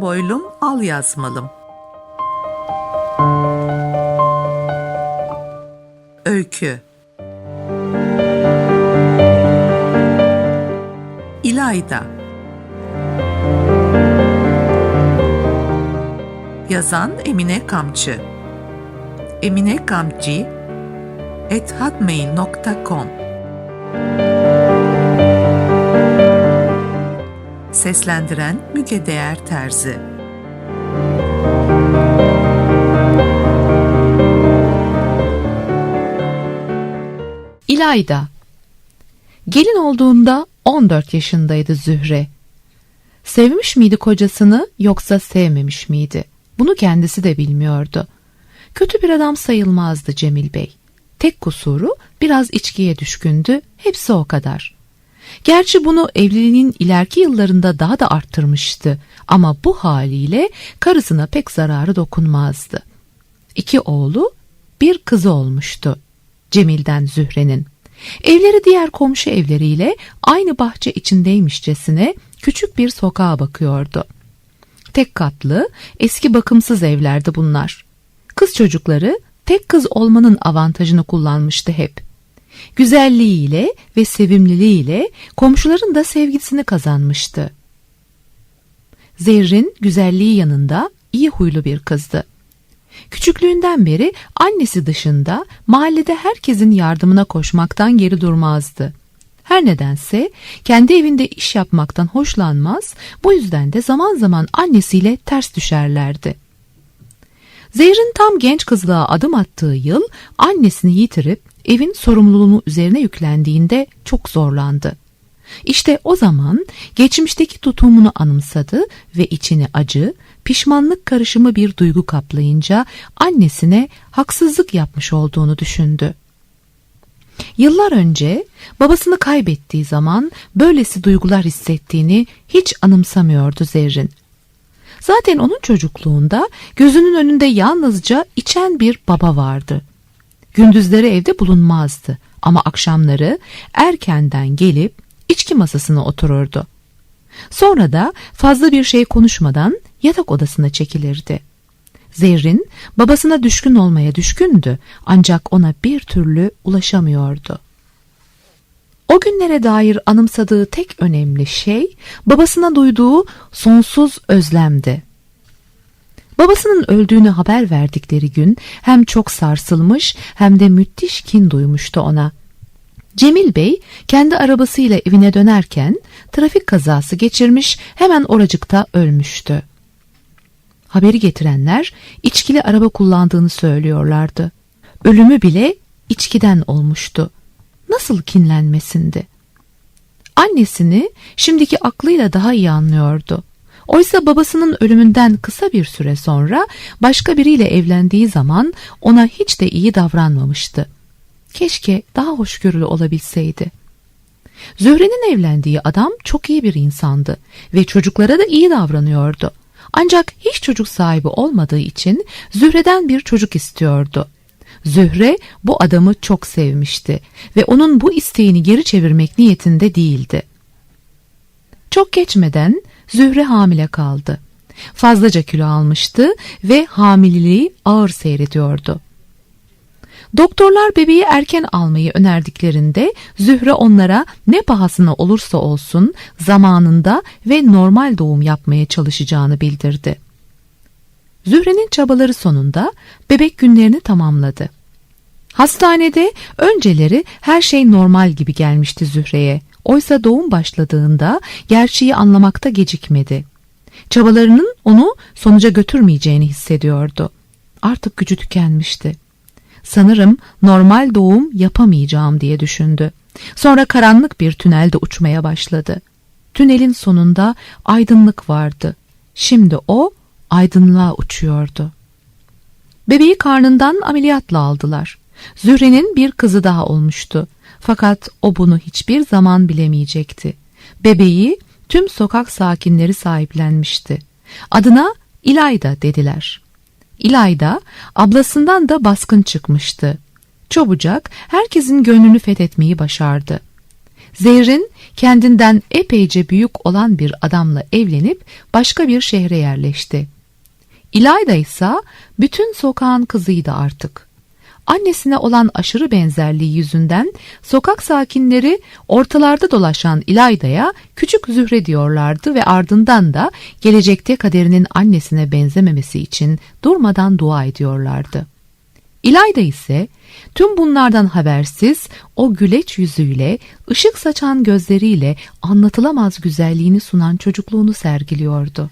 Boylum al yazmalım. Öykü. İlayda. Yazan Emine Kamçı. Emine Kamçı at hotmail.com Seslendiren Müge Değer Terzi İlayda Gelin olduğunda 14 yaşındaydı Zühre. Sevmiş miydi kocasını yoksa sevmemiş miydi? Bunu kendisi de bilmiyordu. Kötü bir adam sayılmazdı Cemil Bey. Tek kusuru biraz içkiye düşkündü, hepsi o kadar. Gerçi bunu evliliğinin ileriki yıllarında daha da arttırmıştı ama bu haliyle karısına pek zararı dokunmazdı. İki oğlu, bir kızı olmuştu. Cemil'den Zühre'nin. Evleri diğer komşu evleriyle aynı bahçe içindeymişçesine küçük bir sokağa bakıyordu. Tek katlı, eski bakımsız evlerdi bunlar. Kız çocukları tek kız olmanın avantajını kullanmıştı hep. Güzelliğiyle ve sevimliliğiyle komşuların da sevgisini kazanmıştı. Zerrin güzelliği yanında iyi huylu bir kızdı. Küçüklüğünden beri annesi dışında mahallede herkesin yardımına koşmaktan geri durmazdı. Her nedense kendi evinde iş yapmaktan hoşlanmaz, bu yüzden de zaman zaman annesiyle ters düşerlerdi. Zehrin tam genç kızlığa adım attığı yıl annesini yitirip evin sorumluluğunu üzerine yüklendiğinde çok zorlandı. İşte o zaman geçmişteki tutumunu anımsadı ve içini acı, pişmanlık karışımı bir duygu kaplayınca annesine haksızlık yapmış olduğunu düşündü. Yıllar önce babasını kaybettiği zaman böylesi duygular hissettiğini hiç anımsamıyordu Zerrin. Zaten onun çocukluğunda gözünün önünde yalnızca içen bir baba vardı. Gündüzleri evde bulunmazdı ama akşamları erkenden gelip içki masasına otururdu. Sonra da fazla bir şey konuşmadan yatak odasına çekilirdi. Zerrin babasına düşkün olmaya düşkündü ancak ona bir türlü ulaşamıyordu. O günlere dair anımsadığı tek önemli şey babasına duyduğu sonsuz özlemdi. Babasının öldüğünü haber verdikleri gün hem çok sarsılmış hem de müthiş kin duymuştu ona. Cemil Bey kendi arabasıyla evine dönerken trafik kazası geçirmiş hemen oracıkta ölmüştü. Haberi getirenler içkili araba kullandığını söylüyorlardı. Ölümü bile içkiden olmuştu. Nasıl kinlenmesindi? Annesini şimdiki aklıyla daha iyi anlıyordu. Oysa babasının ölümünden kısa bir süre sonra başka biriyle evlendiği zaman ona hiç de iyi davranmamıştı. Keşke daha hoşgörülü olabilseydi. Zöhre'nin evlendiği adam çok iyi bir insandı ve çocuklara da iyi davranıyordu. Ancak hiç çocuk sahibi olmadığı için Zühre'den bir çocuk istiyordu. Zühre bu adamı çok sevmişti ve onun bu isteğini geri çevirmek niyetinde değildi. Çok geçmeden Zühre hamile kaldı. Fazlaca kilo almıştı ve hamileliği ağır seyrediyordu. Doktorlar bebeği erken almayı önerdiklerinde Zühre onlara ne pahasına olursa olsun zamanında ve normal doğum yapmaya çalışacağını bildirdi. Zühre'nin çabaları sonunda bebek günlerini tamamladı. Hastanede önceleri her şey normal gibi gelmişti Zühre'ye. Oysa doğum başladığında gerçeği anlamakta gecikmedi. Çabalarının onu sonuca götürmeyeceğini hissediyordu. Artık gücü tükenmişti. Sanırım normal doğum yapamayacağım diye düşündü. Sonra karanlık bir tünelde uçmaya başladı. Tünelin sonunda aydınlık vardı. Şimdi o aydınlığa uçuyordu. Bebeği karnından ameliyatla aldılar. Zühre'nin bir kızı daha olmuştu. Fakat o bunu hiçbir zaman bilemeyecekti. Bebeği tüm sokak sakinleri sahiplenmişti. Adına İlayda dediler. İlayda ablasından da baskın çıkmıştı. Çabucak herkesin gönlünü fethetmeyi başardı. Zehrin kendinden epeyce büyük olan bir adamla evlenip başka bir şehre yerleşti. İlayda ise bütün sokağın kızıydı artık. Annesine olan aşırı benzerliği yüzünden sokak sakinleri ortalarda dolaşan İlayda'ya küçük Zühre diyorlardı ve ardından da gelecekte kaderinin annesine benzememesi için durmadan dua ediyorlardı. İlayda ise tüm bunlardan habersiz o güleç yüzüyle, ışık saçan gözleriyle anlatılamaz güzelliğini sunan çocukluğunu sergiliyordu.